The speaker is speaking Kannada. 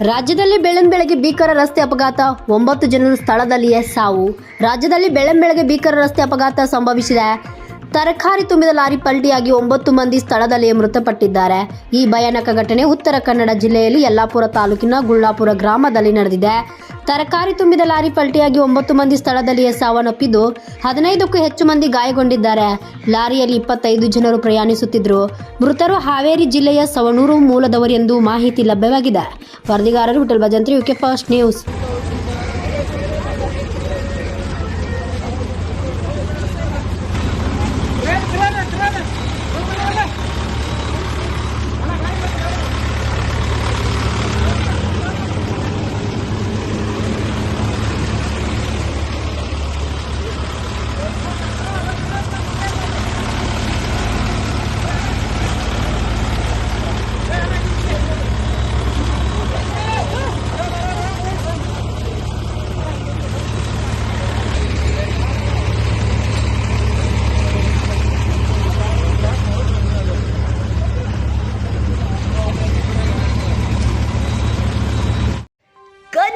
ರಾಜ್ಯದಲ್ಲಿ ಬೆಳ್ಳಂಬೆಳಗ್ಗೆ ಭೀಕರ ರಸ್ತೆ ಅಪಘಾತ. ಒಂಬತ್ತು ಜನರು ಸ್ಥಳದಲ್ಲಿಯೇ ಸಾವು. ರಾಜ್ಯದಲ್ಲಿ ಬೆಳ್ಳಂಬೆಳಗ್ಗೆ ಭೀಕರ ರಸ್ತೆ ಅಪಘಾತ ಸಂಭವಿಸಿದೆ. ತರಕಾರಿ ತುಂಬಿದ ಲಾರಿ ಪಲ್ಟಿಯಾಗಿ ಒಂಬತ್ತು ಮಂದಿ ಸ್ಥಳದಲ್ಲಿಯೇ ಮೃತಪಟ್ಟಿದ್ದಾರೆ. ಈ ಭಯಾನಕ ಘಟನೆ ಉತ್ತರ ಕನ್ನಡ ಜಿಲ್ಲೆಯಲ್ಲಿ ಯಲ್ಲಾಪುರ ತಾಲೂಕಿನ ಗುಳ್ಳಾಪುರ ಗ್ರಾಮದಲ್ಲಿ ನಡೆದಿದೆ. ತರಕಾರಿ ತುಂಬಿದ ಲಾರಿ ಪಲ್ಟಿಯಾಗಿ ಒಂಬತ್ತು ಮಂದಿ ಸ್ಥಳದಲ್ಲಿಯೇ ಸಾವನ್ನಪ್ಪಿದ್ದು, ಹದಿನೈದಕ್ಕೂ ಹೆಚ್ಚು ಮಂದಿ ಗಾಯಗೊಂಡಿದ್ದಾರೆ. ಲಾರಿಯಲ್ಲಿ ಇಪ್ಪತ್ತೈದು ಜನರು ಪ್ರಯಾಣಿಸುತ್ತಿದ್ದರು. ಮೃತರು ಹಾವೇರಿ ಜಿಲ್ಲೆಯ ಸವಣೂರು ಮೂಲದವರೆಂದು ಮಾಹಿತಿ ಲಭ್ಯವಾಗಿದೆ. ವರದಿಗಾರರು Vittal Bhajantri UK first news